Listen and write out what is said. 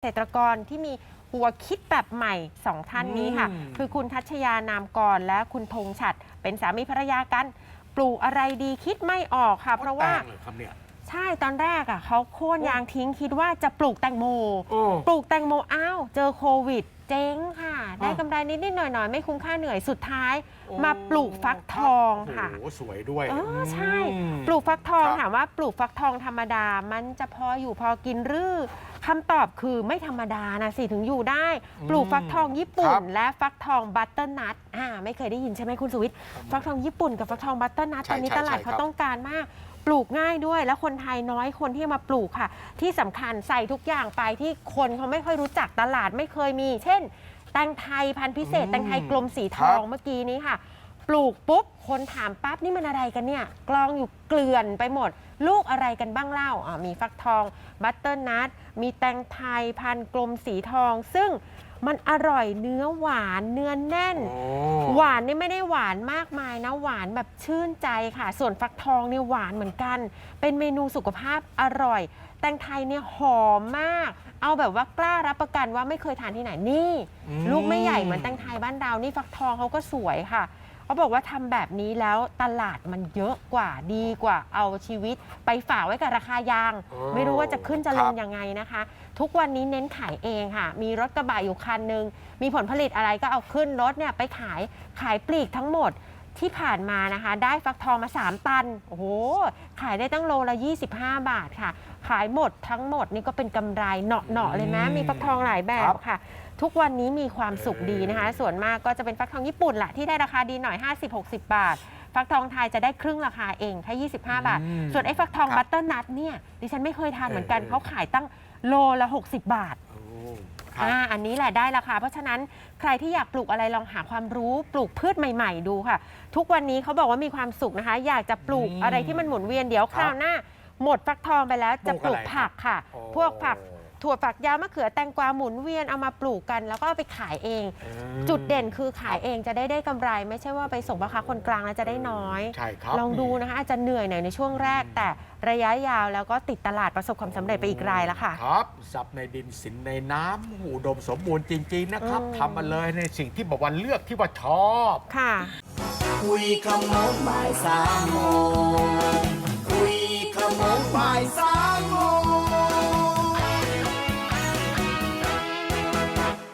เกษตรกรที่มีหัวคิดแบบใหม่สองท่านนี้ค่ะ อืม คือคุณทัชยานามกรและคุณธงฉัดเป็นสามีภรรยากัน ปลูกอะไรดีคิดไม่ออกค่ะ เพราะว่าแตงเหรอครับเนี่ย ใช่ตอนแรกอะเขาโค่นยางทิ้งคิดว่าจะปลูกแตงโม โอ้ ปลูกแตงโมอ้าว เจอโควิด เจ๊งค่ะ ได้อ้าวกำไรนิดๆหน่อยๆ ไม่คุ้มค่าเหนื่อยสุดท้าย โอ้ มาปลูกฟักทองค่ะ โอ้โหสวยด้วย เออใช่ อืมปลูกฟักทองครับ ถามว่าปลูกฟักทองธรรมดา มันจะพออยู่พอกินหรือคำตอบคือไม่ธรรมดานะสิถึงอยู่ได้ ปลูกฟักทองญี่ปุ่คนรับและฟักทองบัตเตอร์นัทอ่าไม่เคยได้ยินใช่ไหมคุณสุวิทย์ฟักทองญี่ปุ่นกับฟักทองบัตเตอร์นัทใช่ตอนนี้ใช่ตลาดใช่เขาครับ ต้องการมาก ปลูกง่ายด้วย แล้วคนไทยน้อยคนที่มาปลูกค่ะ ที่สำคัญใส่ทุกอย่างไปที่คนเขาไม่ค่อยรู้จักตลาดไม่เคยมี เช่น แตงไทยพันธุ์พิเศษอืมแตงไทยกลมสีทครัอบงเมื่อกี้นี้ค่ะ ปลูกปุ๊บ คนถามปั๊บนี่มันอะไรกันเนี่ย กลองอยู่เกลื่อนไปหมด ลูกอะไรกันบ้างเล่าอ่ามีฟักทอง บัตเตอร์นัทมีแตงไทยพันธุ์กลมสีทอง ซึ่ง มันอร่อยเนื้อหวานเนื้อแน่นโอ้หวานนี่ไม่ได้หวานมากมายนะหวานแบบชื่นใจค่ะ ส่วนฟักทองเนี่ยหวานเหมือนกัน เป็นเมนูสุขภาพอร่อย แตงไทยเนี่ยหอมมาก เอาแบบว่ากล้ารับประกันว่าไม่เคยทานที่ไหนนี่ อืม ลูกไม่ใหญ่เหมือนแตงไทยบ้านเรานี่ฟักทองเขาก็สวยค่ะ เขาบอกว่าทำแบบนี้แล้วตลาดมันเยอะกว่าดีกว่าเอาชีวิต ไปฝากไว้กับราคายางโอ้ไม่รู้ว่าจะขึ้นจะลงครับยังไงนะคะ ทุกวันนี้เน้นขายเองค่ะ มีรถกระบะอยู่คันหนึ่งมีผลผลิตอะไรก็เอาขึ้นรถเนี่ยไปขายขายปลีกทั้งหมด ที่ผ่านมานะคะ ได้ฟักทองมา 3 ตัน โอ้โห ขายได้ตั้งโลละ 25 บาทค่ะ ขายหมดทั้งหมดนี่ก็เป็นกำไรเนาะๆเลยนะมีฟักทองหลายแบบ ค่ะ ทุกวันนี้มีความสุขดีนะคะ ส่วนมากก็จะเป็นฟักทองญี่ปุ่นแหละที่ได้ราคาดีหน่อย 50-60 บาท ฟักทองไทยจะได้ครึ่งราคาเองแค่25 บาท อืมส่วนไอ้ฟักทองครับบัตเตอร์นัทเนี่ยดิฉันไม่เคยทานเหมือนกันเออ เขาขายตั้งโลละ 60 บาท โอ้ ครับ อ่าอันนี้แหละได้ราคาเพราะฉะนั้นใครที่อยากปลูกอะไรลองหาความรู้ปลูกพืชใหม่ ๆ ดูค่ะ ทุกวันนี้เขาบอกว่ามีความสุขนะคะ อยากจะปลูกอืมอะไรที่มันหมุนเวียนเดี๋ยวคราวหน้า หมดฟักทองไปแล้วจะปลูกปลูกอะไรผักค่ะ โอ้ พวกผัก ถั่วฝักยาวมะเขือแตงกวาหมุนเวียนเอามาปลูกกัน แล้วก็เอาไปขายเอง อืมจุดเด่นคือขายเองจะได้ได้กำไร ไม่ใช่ว่าไปส่งพ่อค้าคนกลางแล้วจะได้น้อย ใช่ครับลองดูนะคะ อาจจะเหนื่อยหน่อยในช่วงแรก แต่ระยะยาวแล้วก็ติดตลาดประสบความสำเร็จไปอีกรายแล้วค่ะ ครับสับในดินสินในน้ำหูดมสมบูรณ์จริง ๆ นะครับอืม ทำมาเลยในสิ่งที่บอกวันเลือกที่ว่าชอบ ค่ะ คุยขโมงบ่ายสามโมงคุยขโมงบ่ายสา